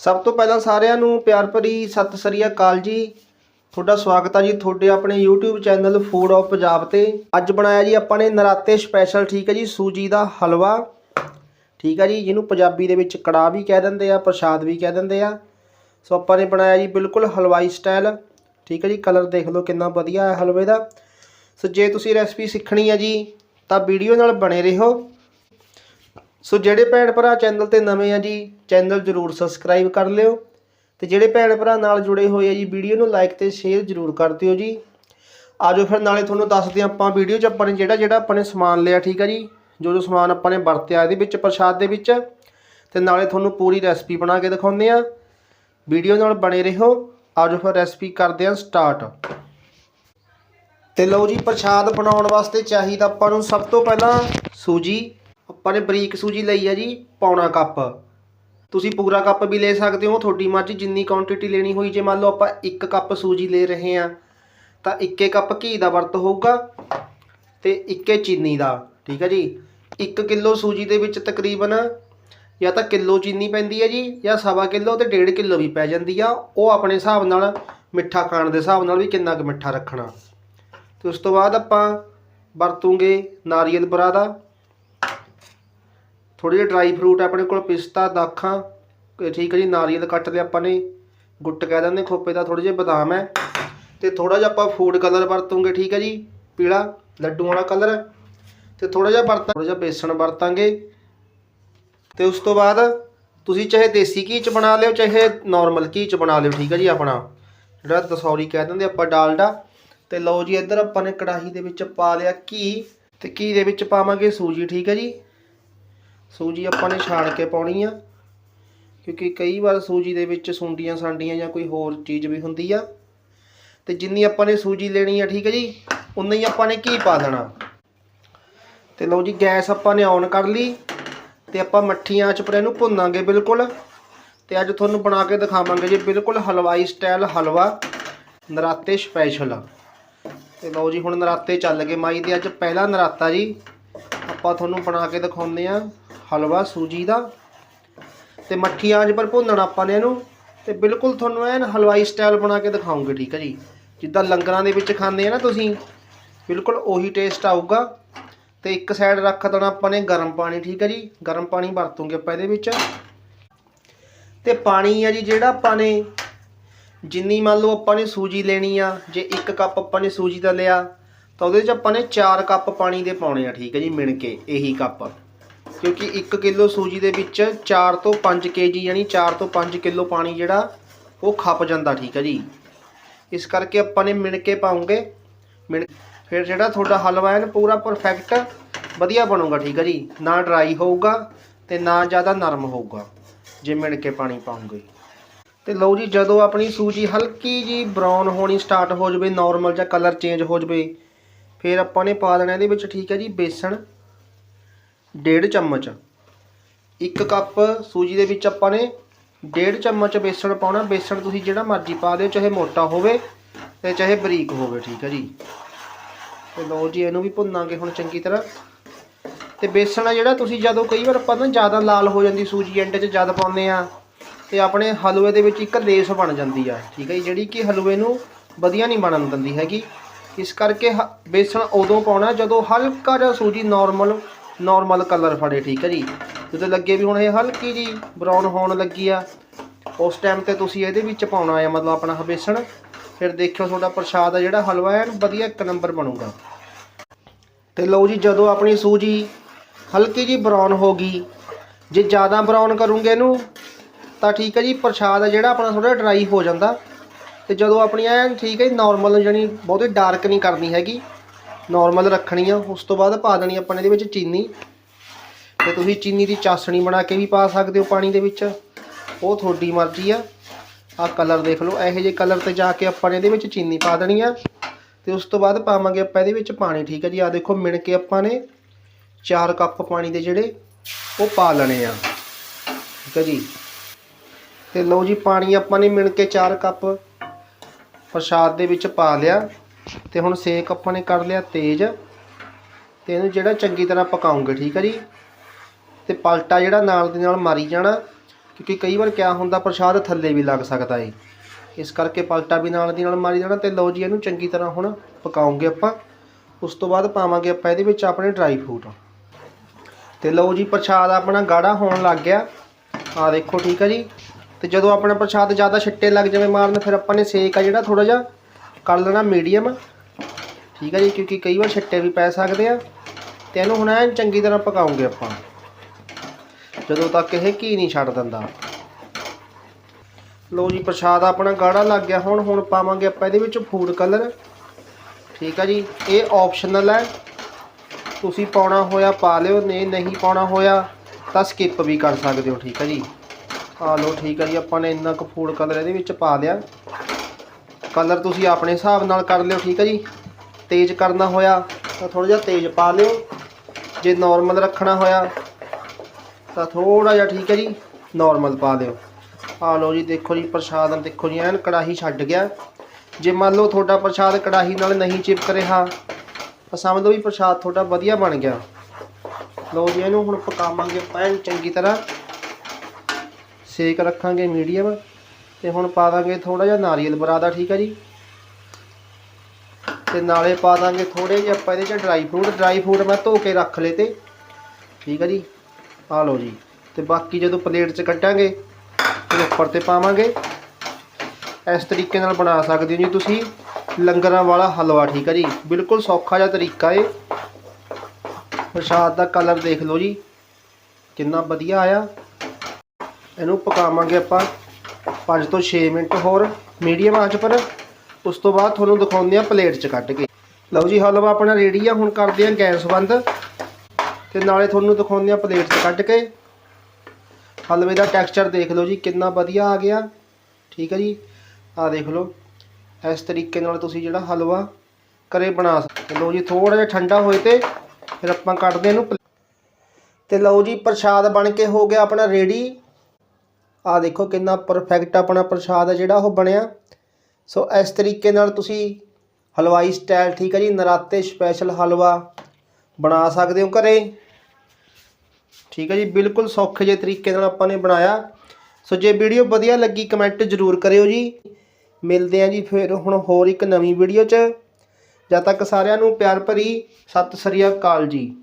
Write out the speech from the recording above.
ਸਭ ਤੋਂ ਪਹਿਲਾਂ ਸਾਰਿਆਂ ਨੂੰ ਪਿਆਰ ਭਰੀ ਸਤਿ ਸ੍ਰੀ ਅਕਾਲ ਜੀ। ਤੁਹਾਡਾ ਸਵਾਗਤ ਹੈ ਜੀ ਤੁਹਾਡੇ ਆਪਣੇ YouTube channel food of Punjab ਤੇ। ਅੱਜ ਬਣਾਇਆ ਜੀ ਆਪਾਂ ਨੇ ਨਰਾਤੇ ਸਪੈਸ਼ਲ ਠੀਕ ਹੈ ਜੀ, ਸੂਜੀ ਦਾ ਹਲਵਾ। ਠੀਕ ਹੈ ਜੀ, ਜਿਹਨੂੰ ਪੰਜਾਬੀ ਦੇ ਵਿੱਚ ਕੜਾਹ ਵੀ ਕਹਿ ਦਿੰਦੇ ਆ, ਪ੍ਰਸ਼ਾਦ ਵੀ ਕਹਿ ਦਿੰਦੇ ਆ। ਸੋ ਆਪਾਂ ਨੇ ਬਣਾਇਆ ਜੀ ਬਿਲਕੁਲ ਹਲਵਾਈ ਸਟਾਈਲ ਠੀਕ ਹੈ ਜੀ ਕਲਰ ਦੇਖ ਲਓ ਕਿੰਨਾ ਵਧੀਆ ਹੈ ਹਲਵੇ ਦਾ। ਸੋ ਜੇ ਤੁਸੀਂ ਰੈਸਪੀ ਸਿੱਖਣੀ ਹੈ ਜੀ, ਤਾਂ ਵੀਡੀਓ ਨਾਲ ਬਣੇ ਰਹੋ। ਸੋ ਜਿਹੜੇ ਭੈਣ ਭਰਾ ਚੈਨਲ ਤੇ ਨਵੇਂ ਆ ਜੀ, ਚੈਨਲ ਜਰੂਰ ਸਬਸਕ੍ਰਾਈਬ ਕਰ ਲਿਓ। ਤੇ ਜਿਹੜੇ ਭੈਣ ਭਰਾ ਨਾਲ ਜੁੜੇ ਹੋਏ ਆ ਜੀ, ਵੀਡੀਓ ਨੂੰ ਲਾਈਕ ਤੇ ਸ਼ੇਅਰ ਜਰੂਰ ਕਰ ਦਿਓ ਜੀ। ਆਜੋ ਫਿਰ ਨਾਲੇ ਤੁਹਾਨੂੰ ਦੱਸਦੇ ਹਾਂ ਆਪਾਂ ਵੀਡੀਓ 'ਚ ਆਪਾਂ ਨੇ ਜਿਹੜਾ ਜਿਹੜਾ ਆਪਾਂ ਨੇ ਸਮਾਨ ਲਿਆ, ਠੀਕ ਆ ਜੀ? ਜੋ ਜੋ ਸਮਾਨ ਆਪਾਂ ਨੇ ਵਰਤਿਆ ਇਹਦੇ ਵਿੱਚ, ਪ੍ਰਸ਼ਾਦ ਦੇ ਵਿੱਚ। ਤੇ ਨਾਲੇ ਤੁਹਾਨੂੰ ਪੂਰੀ ਰੈਸਪੀ ਬਣਾ ਕੇ ਦਿਖਾਉਂਦੇ ਆ ਵੀਡੀਓ ਨਾਲ ਬਣੇ ਰਹੋ। ਆਜੋ ਫਿਰ ਰੈਸਪੀ ਕਰਦੇ ਹਾਂ ਸਟਾਰਟ ਤੇ ਲਓ ਜੀ, ਪ੍ਰਸ਼ਾਦ ਬਣਾਉਣ ਵਾਸਤੇ ਚਾਹੀਦਾ ਆਪਾਂ ਨੂੰ ਸਭ ਤੋਂ ਪਹਿਲਾਂ ਸੂਜੀ। ਆਪਾਂ ਨੇ ਬਰੀਕ ਸੂਜੀ ਲਈ ਹੈ ਜੀ, ਪੌਣਾ ਕੱਪ। ਤੁਸੀਂ ਪੂਰਾ ਕੱਪ ਵੀ ਲੈ ਸਕਦੇ ਹੋ, ਤੁਹਾਡੀ ਮਰਜ਼ੀ ਜਿੰਨੀ ਕੁਆਂਟੀਟੀ ਲੈਣੀ ਹੋਈ, ਜੇ ਮੰਨ ਲਓ ਆਪਾਂ 1 ਕੱਪ ਸੂਜੀ ਲੈ ਰਹੇ ਹਾਂ, ਤਾਂ 1 ਕੱਪ ਘੀ ਦਾ ਵਰਤ ਹੋਊਗਾ ਤੇ 1 ਚੀਨੀ ਦਾ, ਠੀਕ ਹੈ ਜੀ? 1 ਕਿਲੋ ਸੂਜੀ ਦੇ ਵਿੱਚ ਤਕਰੀਬਨ ਜਾਂ ਤਾਂ ਕਿਲੋ ਚੀਨੀ ਪੈਂਦੀ ਹੈ ਜੀ, ਜਾਂ ਸਵਾ ਕਿਲੋ ਤੇ ਡੇਢ ਕਿਲੋ ਵੀ ਪੈ ਜਾਂਦੀ ਆ। ਉਹ ਆਪਣੇ ਹਿਸਾਬ ਨਾਲ, ਮਿੱਠਾ ਖਾਣ ਦੇ ਹਿਸਾਬ ਨਾਲ ਵੀ ਕਿੰਨਾ ਕੁ ਮਿੱਠਾ ਰੱਖਣਾ। ਤੇ ਉਸ ਤੋਂ ਬਾਅਦ ਆਪਾਂ ਵਰਤੂਗੇ ਨਾਰੀਅਲ ਬਰਾਦਾ। ਥੋੜੇ ਜਿਹੇ ਡਰਾਈ ਫਰੂਟ ਆਪਣੇ ਕੋਲ ਪਿਸਤਾ, ਦਾਖਾਂ ਠੀਕ ਹੈ ਜੀ, ਨਾਰੀਅਲ ਕੱਟ ਲਿਆ ਆਪਾਂ ਨੇ, ਗੁੱਟ ਕਹਿ ਦਿੰਦੇ, ਖੋਪੇ ਦਾ ਥੋੜੇ ਜਿਹੇ ਬਦਾਮ ਹੈ। ਤੇ ਥੋੜਾ ਜਿਹਾ ਆਪਾਂ ਫੂਡ ਕਲਰ ਵਰਤੂਗੇ, ਠੀਕ ਹੈ ਜੀ, ਪੀਲਾ, ਲੱਡੂ ਵਾਲਾ ਕਲਰ ਤੇ ਥੋੜਾ ਜਿਹਾ ਵਰਤਾਂ ਥੋੜਾ ਜਿਹਾ ਬੇਸਣ ਵਰਤਾਂਗੇ। ਤੇ ਉਸ ਤੋਂ ਬਾਅਦ ਤੁਸੀਂ ਚਾਹੇ ਦੇਸੀ ਘੀ ਚ ਬਣਾ ਲਿਓ, ਚਾਹੇ ਨਾਰਮਲ ਘੀ ਚ ਬਣਾ ਲਿਓ, ਠੀਕ ਹੈ ਜੀ, ਆਪਣਾ। ਜਿਹੜਾ ਦਸੌਰੀ ਕਹਿ ਦਿੰਦੇ ਆਪਾਂ ਡਾਲਡਾ। ਤੇ ਲਓ ਜੀ, ਇੱਧਰ ਆਪਾਂ ਨੇ ਕੜਾਹੀ ਦੇ ਵਿੱਚ ਪਾ ਲਿਆ ਘੀ। ਤੇ ਘੀ ਦੇ ਵਿੱਚ ਪਾਵਾਂਗੇ ਸੂਜੀ, ਠੀਕ ਹੈ ਜੀ। ਸੂਜੀ ਆਪਾਂ ਨੇ ਛਾਣ ਕੇ ਪਾਉਣੀ ਆ, ਕਿਉਂਕਿ ਕਈ ਵਾਰ ਸੂਜੀ ਦੇ ਵਿੱਚ ਸੁੰਡੀਆਂ ਸਾਂਡੀਆਂ ਜਾਂ ਕੋਈ ਹੋਰ ਚੀਜ਼ ਵੀ ਹੁੰਦੀ ਆ। ਤੇ ਜਿੰਨੀ ਆਪਾਂ ਨੇ ਸੂਜੀ ਲੈਣੀ ਆ, ਠੀਕ ਹੈ ਜੀ, ਉਨਾ ਹੀ ਆਪਾਂ ਨੇ ਘੀ ਪਾ ਦੇਣਾ। ਤੇ ਲਓ ਜੀ, ਗੈਸ ਆਪਾਂ ਨੇ ਔਨ ਕਰ ਲਈ, ਤੇ ਆਪਾਂ ਮੱਠੀਆਂ ਚ ਪਰ ਇਹਨੂੰ ਭੁੰਨਾਂਗੇ ਬਿਲਕੁਲ। ਤੇ ਅੱਜ ਤੁਹਾਨੂੰ ਬਣਾ ਕੇ ਦਿਖਾਵਾਂਗੇ ਜੀ, ਬਿਲਕੁਲ ਹਲਵਾਈ ਸਟਾਈਲ ਹਲਵਾ, ਨਰਾਤੇ ਸਪੈਸ਼ਲ ਤੇ ਲਓ ਜੀ, ਹੁਣ ਨਰਾਤੇ ਚੱਲ ਗਏ ਮਾਈ ਦੇ, ਅੱਜ ਪਹਿਲਾ ਨਰਾਤਾ ਜੀ। ਆਪਾਂ ਤੁਹਾਨੂੰ ਬਣਾ ਕੇ ਦਿਖਾਉਂਦੇ ਆ। ਹਲਵਾ ਸੂਜੀ ਦਾ ਤੇ ਮੱਠੀ ਆਂਚ ਪਰ ਭੁੰਨਣਾ ਆਪਾਂ ਨੇ ਇਹਨੂੰ ਤੇ ਬਿਲਕੁਲ ਤੁਹਾਨੂੰ ਐਨ ਹਲਵਾਈ ਸਟਾਈਲ ਬਣਾ ਕੇ ਦਿਖਾਉਂਗੇ, ਠੀਕ ਹੈ ਜੀ। ਜਿੱਦਾਂ ਲੰਗਰਾਂ ਦੇ ਵਿੱਚ ਖਾਂਦੇ ਆ ਨਾ ਤੁਸੀਂ, ਬਿਲਕੁਲ ਉਹੀ ਟੇਸਟ ਆਊਗਾ। ਤੇ ਇੱਕ ਸਾਈਡ ਰੱਖ ਦੇਣਾ ਆਪਾਂ ਨੇ ਗਰਮ ਪਾਣੀ, ਠੀਕ ਹੈ ਜੀ। ਗਰਮ ਪਾਣੀ ਵਰਤੂਗੇ ਆਪਾਂ ਇਹਦੇ ਵਿੱਚ। ਤੇ ਪਾਣੀ ਆ ਜੀ ਜਿਹੜਾ ਆਪਾਂ ਨੇ, ਜਿੰਨੀ ਮੰਨ ਲਓ ਆਪਾਂ ਨੇ ਸੂਜੀ ਲੈਣੀ ਆ, ਜੇ 1 ਕੱਪ ਆਪਾਂ ਨੇ ਸੂਜੀ ਦਾ ਲਿਆ, ਤਾਂ ਉਹਦੇ ਵਿੱਚ ਆਪਾਂ ਨੇ 4 ਕੱਪ ਪਾਣੀ ਦੇ ਪਾਉਣੇ ਆ, ਠੀਕ ਹੈ ਜੀ, ਮਿਣ ਕੇ, ਇਹੀ ਕੱਪ। ਕਿਉਂਕਿ 1 ਕਿਲੋ ਸੂਜੀ ਦੇ ਵਿੱਚ 4 ਤੋਂ 5 ਕੇਜੀ ਯਾਨੀ 4 ਤੋਂ 5 ਕਿਲੋ ਪਾਣੀ ਜਿਹੜਾ, ਉਹ ਖੱਪ ਜਾਂਦਾ, ਠੀਕ ਹੈ ਜੀ। ਇਸ ਕਰਕੇ ਆਪਾਂ ਨੇ ਮਿਣ ਕੇ ਪਾਉਂਗੇ। ਮਿਣ ਫਿਰ ਜਿਹੜਾ ਤੁਹਾਡਾ ਹਲਵਾ ਹੈ ਨਾ, ਪੂਰਾ ਪਰਫੈਕਟ ਵਧੀਆ ਬਣੂਗਾ, ਠੀਕ ਹੈ ਜੀ। ਨਾ ਡਰਾਈ ਹੋਊਗਾ ਤੇ ਨਾ ਜ਼ਿਆਦਾ ਨਰਮ ਹੋਊਗਾ, ਜੇ ਮਿਣ ਕੇ ਪਾਣੀ ਪਾਉਂਗੇ। ਤੇ ਲਓ ਜੀ, ਜਦੋਂ ਆਪਣੀ ਸੂਜੀ ਹਲਕੀ ਜੀ ਬਰਾਊਨ ਹੋਣੀ ਸਟਾਰਟ ਹੋ ਜਾਵੇ ਨਾਰਮਲ ਜਾਂ ਕਲਰ ਚੇਂਜ ਹੋ ਜਾਵੇ, ਫਿਰ ਆਪਾਂ ਨੇ ਪਾ ਦੇਣਾ ਇਹਦੇ ਵਿੱਚ, ਠੀਕ ਹੈ ਜੀ, ਬੇਸਣ। ਡੇਢ ਚਮਚ। ਇੱਕ ਕੱਪ ਸੂਜੀ ਦੇ ਵਿੱਚ ਆਪਾਂ ਨੇ ਡੇਢ ਚਮਚ ਬੇਸਣ ਪਾਉਣਾ। ਬੇਸਣ ਤੁਸੀਂ ਜਿਹੜਾ ਮਰਜ਼ੀ ਪਾ ਦਿਓ, ਚਾਹੇ ਮੋਟਾ ਹੋਵੇ ਤੇ ਚਾਹੇ ਬਰੀਕ ਹੋਵੇ, ਠੀਕ ਹੈ ਜੀ। ਤੇ ਲਓ ਜੀ, ਇਹਨੂੰ ਵੀ ਭੁੰਨਾਂਗੇ ਹੁਣ ਚੰਗੀ ਤਰ੍ਹਾਂ। ਤੇ ਬੇਸਣ ਆ ਜਿਹੜਾ, ਤੁਸੀਂ ਜਦੋਂ ਕਈ ਵਾਰ ਆਪਾਂ ਨਾ ਜ਼ਿਆਦਾ ਲਾਲ ਹੋ ਜਾਂਦੀ ਸੂਜੀ ਐਂਡ 'ਚ ਜਦ ਪਾਉਂਦੇ ਆ, ਤੇ ਆਪਣੇ ਹਲਵੇ ਦੇ ਵਿੱਚ ਇੱਕ ਲੇਸ ਬਣ ਜਾਂਦੀ ਆ, ਠੀਕ ਹੈ ਜੀ, ਜਿਹੜੀ ਕਿ ਹਲਵੇ ਨੂੰ ਵਧੀਆ ਨਹੀਂ ਬਣਨ ਦਿੰਦੀ ਹੈਗੀ। ਇਸ ਕਰਕੇ ਹ- ਬੇਸਣ ਉਦੋਂ ਪਾਉਣਾ ਜਦੋਂ ਹਲਕਾ ਜਿਹਾ ਸੂਜੀ ਨਾਰਮਲ ਨਾਰਮਲ ਕਲਰ ਫੜੇ, ਠੀਕ ਹੈ ਜੀ। ਜਦੋਂ ਲੱਗੇ ਵੀ ਹੁਣ ਇਹ ਹਲਕੀ ਜੀ ਬਰਾਊਨ ਹੋਣ ਲੱਗੀ ਆ, ਉਸ ਟਾਈਮ ਤੇ ਤੁਸੀਂ ਇਹਦੇ ਵਿੱਚ ਪਾਉਣਾ ਆ, ਮਤਲਬ ਆਪਣਾ ਬੇਸਣ। ਫਿਰ ਦੇਖਿਓ ਤੁਹਾਡਾ ਪ੍ਰਸ਼ਾਦ ਆ ਜਿਹੜਾ ਹਲਵਾ ਹੈ ਵਧੀਆ ਇੱਕ ਨੰਬਰ ਬਣੂਗਾ। ਤੇ ਲਓ ਜੀ, ਜਦੋਂ ਆਪਣੀ ਸੂਜੀ ਹਲਕੀ ਜੀ ਬਰਾਊਨ ਹੋ ਗਈ, ਜੇ ਜ਼ਿਆਦਾ ਬਰਾਊਨ ਕਰੋਗੇ ਇਹਨੂੰ, ਤਾਂ ਠੀਕ ਹੈ ਜੀ, ਪ੍ਰਸ਼ਾਦ ਆ ਜਿਹੜਾ ਆਪਣਾ ਥੋੜਾ ਡਰਾਈ ਹੋ ਜਾਂਦਾ। ਤੇ ਜਦੋਂ ਆਪਣੀ ਐਨ ਠੀਕ ਹੈ ਨਾਰਮਲ ਜਾਨੀ ਬਹੁਤੀ ਡਾਰਕ ਨਹੀਂ ਕਰਨੀ ਹੈਗੀ। ਨਾਰਮਲ ਰੱਖਣੀ ਆ ਉਸ ਤੋਂ ਬਾਅਦ ਪਾ ਦੇਣੀ ਆਪਾਂ ਨੇ ਇਹਦੇ ਵਿੱਚ ਚੀਨੀ। ਤੇ ਤੁਸੀਂ ਚੀਨੀ ਦੀ ਚਾਸਣੀ ਬਣਾ ਕੇ ਵੀ ਪਾ ਸਕਦੇ ਹੋ ਪਾਣੀ ਦੇ ਵਿੱਚ। ਉਹ ਤੁਹਾਡੀ ਮਰਜ਼ੀ ਆ। ਆਹ ਕਲਰ ਦੇਖ ਲਓ, ਇਹੋ ਜਿਹੇ ਕਲਰ ਤੇ ਜਾ ਕੇ ਆਪਾਂ ਨੇ ਇਹਦੇ ਵਿੱਚ ਚੀਨੀ ਪਾ ਦੇਣੀ ਆ। ਤੇ ਉਸ ਤੋਂ ਬਾਅਦ ਪਾਵਾਂਗੇ ਆਪਾਂ ਇਹਦੇ ਵਿੱਚ ਪਾਣੀ, ਠੀਕ ਹੈ ਜੀ? ਆ ਦੇਖੋ, ਮਿਣ ਕੇ ਆਪਾਂ ਨੇ 4 ਕੱਪ ਪਾਣੀ ਦੇ ਜਿਹੜੇ, ਉਹ ਪਾ ਲੈਣੇ ਆ। ਠੀਕ ਹੈ ਜੀ? ਤੇ ਲਓ ਜੀ, ਪਾਣੀ ਆਪਾਂ ਨੇ ਮਿਣ ਕੇ 4 ਕੱਪ ਪ੍ਰਸ਼ਾਦ ਦੇ ਵਿੱਚ ਪਾ ਲਿਆ। ਤੇ ਹੁਣ ਸੇਕ ਆਪਾਂ ਨੇ ਕਰ ਲਿਆ ਤੇਜ਼ ਤੇ ਇਹਨੂੰ ਜਿਹੜਾ ਚੰਗੀ ਤਰ੍ਹਾਂ ਪਕਾਉਂਗੇ, ਠੀਕ ਹੈ ਜੀ? ਤੇ ਪਲਟਾ ਜਿਹੜਾ ਨਾਲ ਦੀ ਨਾਲ ਮਾਰੀ ਜਾਣਾ, ਕਿਉਂਕਿ ਕਈ ਵਾਰ ਕਿਆ ਹੁੰਦਾ, ਪ੍ਰਸ਼ਾਦ ਥੱਲੇ ਵੀ ਲੱਗ ਸਕਦਾ ਏ। ਇਸ ਕਰਕੇ ਪਲਟਾ ਵੀ ਨਾਲ ਦੀ ਨਾਲ ਮਾਰੀ ਜਾਣਾ ਤੇ ਲਓ ਜੀ, ਇਹਨੂੰ ਚੰਗੀ ਤਰ੍ਹਾਂ ਹੁਣ ਪਕਾਉਂਗੇ ਆਪਾਂ। ਉਸ ਤੋਂ ਬਾਅਦ ਪਾਵਾਂਗੇ ਆਪਾਂ ਇਹਦੇ ਵਿੱਚ ਆਪਣੇ ਡਰਾਈ ਫਰੂਟ ਤੇ ਲਓ ਜੀ, ਪ੍ਰਸ਼ਾਦ ਆਪਣਾ ਗਾੜਾ ਹੋਣ ਲੱਗ ਗਿਆ। ਆ ਦੇਖੋ, ਠੀਕ ਹੈ ਜੀ? ਤੇ ਜਦੋਂ ਆਪਣਾ ਪ੍ਰਸ਼ਾਦ ਜ਼ਿਆਦਾ ਛਿੱਟੇ ਲੱਗ ਜਾਵੇ ਮਾਰਨ, ਫਿਰ ਆਪਾਂ ਨੇ ਸੇਕ ਆ ਜਿਹੜਾ ਥੋੜਾ ਜਿਹਾ ਕਰ ਲੈਣਾ ਮੀਡੀਅਮ ਠੀਕ ਹੈ ਜੀ, ਕਿਉਂਕਿ ਕਈ ਵਾਰ ਛਿੱਟੇ ਵੀ ਪੈ ਸਕਦੇ ਆ। ਤੇ ਇਹਨੂੰ ਹੁਣ ਐਨ ਚੰਗੀ ਤਰ੍ਹਾਂ ਪਕਾਉਂਗੇ ਆਪਾਂ। ਜਦੋਂ ਤੱਕ ਇਹ ਘੀ ਨਹੀਂ ਛੱਡ ਦਿੰਦਾ। ਲਓ ਜੀ, ਪ੍ਰਸ਼ਾਦ ਆਪਣਾ ਗਾੜਾ ਲੱਗ ਗਿਆ। ਹੁਣ ਹੁਣ ਪਾਵਾਂਗੇ ਆਪਾਂ ਇਹਦੇ ਵਿੱਚ ਫੂਡ ਕਲਰ ਠੀਕ ਆ ਜੀ, ਇਹ ਆਪਸ਼ਨਲ ਹੈ। ਤੁਸੀਂ ਪਾਉਣਾ ਹੋਇਆ ਪਾ ਲਿਓ, ਨਹੀਂ ਨਹੀਂ ਪਾਉਣਾ ਹੋਇਆ ਤਾਂ ਸਕਿਪ ਵੀ ਕਰ ਸਕਦੇ ਹੋ। ਠੀਕ ਆ ਜੀ। ਆ ਲਓ, ਠੀਕ ਆ ਜੀ, ਆਪਾਂ ਨੇ ਇੰਨਾ ਕੁ ਫੂਡ ਕਲਰ ਇਹਦੇ ਵਿੱਚ ਪਾ ਲਿਆ। ਕਲਰ ਤੁਸੀਂ ਆਪਣੇ ਹਿਸਾਬ ਨਾਲ ਕਰ ਲਿਓ, ਠੀਕ ਹੈ ਜੀ? ਤੇਜ਼ ਕਰਨਾ ਹੋਇਆ ਤਾਂ ਥੋੜਾ ਜਿਹਾ ਤੇਜ਼ ਪਾ ਲਿਓ। ਜੇ ਨਾਰਮਲ ਰੱਖਣਾ ਹੋਇਆ ਤਾਂ ਥੋੜਾ ਜਿਹਾ, ਠੀਕ ਹੈ ਜੀ ਨਾਰਮਲ ਪਾ ਦਿਓ। ਆ ਲਓ ਜੀ, ਦੇਖੋ ਜੀ ਪ੍ਰਸ਼ਾਦ ਦੇਖੋ ਜੀ, ਐਨ ਕੜਾਹੀ ਛੱਡ ਗਿਆ। ਜੇ ਮੰਨ ਲਓ ਤੁਹਾਡਾ ਪ੍ਰਸ਼ਾਦ ਕੜਾਹੀ ਨਾਲ ਨਹੀਂ ਚਿਪਕ ਰਿਹਾ, ਤਾਂ ਸਮਝ ਲਓ ਵੀ ਪ੍ਰਸ਼ਾਦ ਤੁਹਾਡਾ ਵਧੀਆ ਬਣ ਗਿਆ। ਲਓ ਜੀ, ਇਹਨੂੰ ਹੁਣ ਪਕਾਵਾਂਗੇ ਪੈਨ ਚੰਗੀ ਤਰ੍ਹਾਂ। ਸੇਕ ਰੱਖਾਂਗੇ ਮੀਡੀਅਮ। ਤੇ ਹੁਣ ਪਾ ਦਾਂਗੇ ਥੋੜਾ ਜਿਹਾ ਨਾਰੀਅਲ ਬਰਾਦਾ, ਠੀਕ ਹੈ ਜੀ? ਤੇ ਨਾਲੇ ਪਾ ਦਾਂਗੇ ਥੋੜੇ ਜਿਹੇ ਆਪਾਂ ਇਹਦੇ ਚ ਡਰਾਈ ਫਰੂਟ ਡਰਾਈ ਫਰੂਟ ਮੈਂ ਧੋ ਕੇ ਰੱਖ ਲਏ ਤੇ, ਠੀਕ ਹੈ ਜੀ? ਆ ਲਓ ਜੀ, ਤੇ ਬਾਕੀ ਜਦੋਂ ਪਲੇਟ 'ਚ ਕੱਢਾਂਗੇ, ਫਿਰ ਉੱਪਰ ਤੇ ਪਾਵਾਂਗੇ। ਇਸ ਤਰੀਕੇ ਨਾਲ ਬਣਾ ਸਕਦੇ ਹੋ ਜੀ ਤੁਸੀਂ, ਲੰਗਰਾਂ ਵਾਲਾ ਹਲਵਾ, ਠੀਕ ਹੈ ਜੀ? ਬਿਲਕੁਲ ਸੌਖਾ ਜਿਹਾ ਤਰੀਕਾ ਏ ਪ੍ਰਸ਼ਾਦ ਦਾ ਕਲਰ ਦੇਖ ਲਓ ਜੀ, ਕਿੰਨਾ ਵਧੀਆ ਆਇਆ। ਇਹਨੂੰ ਪਕਾਵਾਂਗੇ ਆਪਾਂ। 5 ਤੋਂ 6 ਮਿੰਟ ਹੋਰ ਮੀਡੀਅਮ ਆਂਚ ਪਰ ਉਸ ਤੋਂ ਬਾਅਦ ਤੁਹਾਨੂੰ ਦਿਖਾਉਂਦੇ ਆ ਪਲੇਟ 'ਚ ਕੱਢ ਕੇ। ਲਓ ਜੀ, ਹਲਵਾ ਆਪਣਾ ਰੈਡੀ ਆ, ਹੁਣ ਕਰਦੇ ਆ ਗੈਸ ਬੰਦ। ਤੇ ਨਾਲੇ ਤੁਹਾਨੂੰ ਦਿਖਾਉਂਦੇ ਆ ਪਲੇਟ 'ਚ ਕੱਢ ਕੇ। ਹਲਵੇ ਦਾ ਟੈਕਸਚਰ ਦੇਖ ਲਓ ਜੀ, ਕਿੰਨਾ ਵਧੀਆ ਆ ਗਿਆ। ਠੀਕ ਹੈ ਜੀ? ਆ ਦੇਖ ਲਓ। ਇਸ ਤਰੀਕੇ ਨਾਲ ਤੁਸੀਂ ਜਿਹੜਾ ਹਲਵਾ ਘਰੇ ਬਣਾ ਸਕਦੇ ਲਓ ਜੀ ਥੋੜਾ ਜਿਹਾ ਠੰਡਾ ਹੋਏ ਤੇ ਫਿਰ ਆਪਾਂ ਕੱਢਦੇ ਇਹਨੂੰ ਪਲੇ- ਤੇ ਲਓ ਜੀ, ਪ੍ਰਸ਼ਾਦ ਬਣ ਕੇ ਹੋ ਗਿਆ ਆਪਣਾ ਰੈਡੀ ਆ ਦੇਖੋ ਕਿੰਨਾ ਪਰਫੈਕਟ ਆਪਣਾ ਪ੍ਰਸ਼ਾਦ ਹੈ ਜਿਹੜਾ ਉਹ ਬਣਿਆ। ਸੋ ਇਸ ਤਰੀਕੇ ਨਾਲ ਤੁਸੀਂ ਹਲਵਾਈ ਸਟਾਈਲ ਠੀਕ ਹੈ ਜੀ, ਨਰਾਤੇ ਸਪੈਸ਼ਲ ਹਲਵਾ ਬਣਾ ਸਕਦੇ ਹੋ ਘਰੇ। ਠੀਕ ਹੈ ਜੀ, ਬਿਲਕੁਲ ਸੌਖੇ ਜਿਹੇ ਤਰੀਕੇ ਨਾਲ ਆਪਾਂ ਨੇ ਬਣਾਇਆ। ਸੋ ਜੇ ਵੀਡੀਓ ਵਧੀਆ ਲੱਗੀ ਕਮੈਂਟ ਜ਼ਰੂਰ ਕਰਿਓ ਜੀ। ਮਿਲਦੇ ਆਂ ਜੀ ਫਿਰ ਹੁਣ ਹੋਰ ਇੱਕ ਨਵੀਂ ਵੀਡੀਓ 'ਚ। ਜਦ ਤੱਕ ਸਾਰਿਆਂ ਨੂੰ ਪਿਆਰ ਭਰੀ, ਸਤਿ ਸ੍ਰੀ ਅਕਾਲ ਜੀ।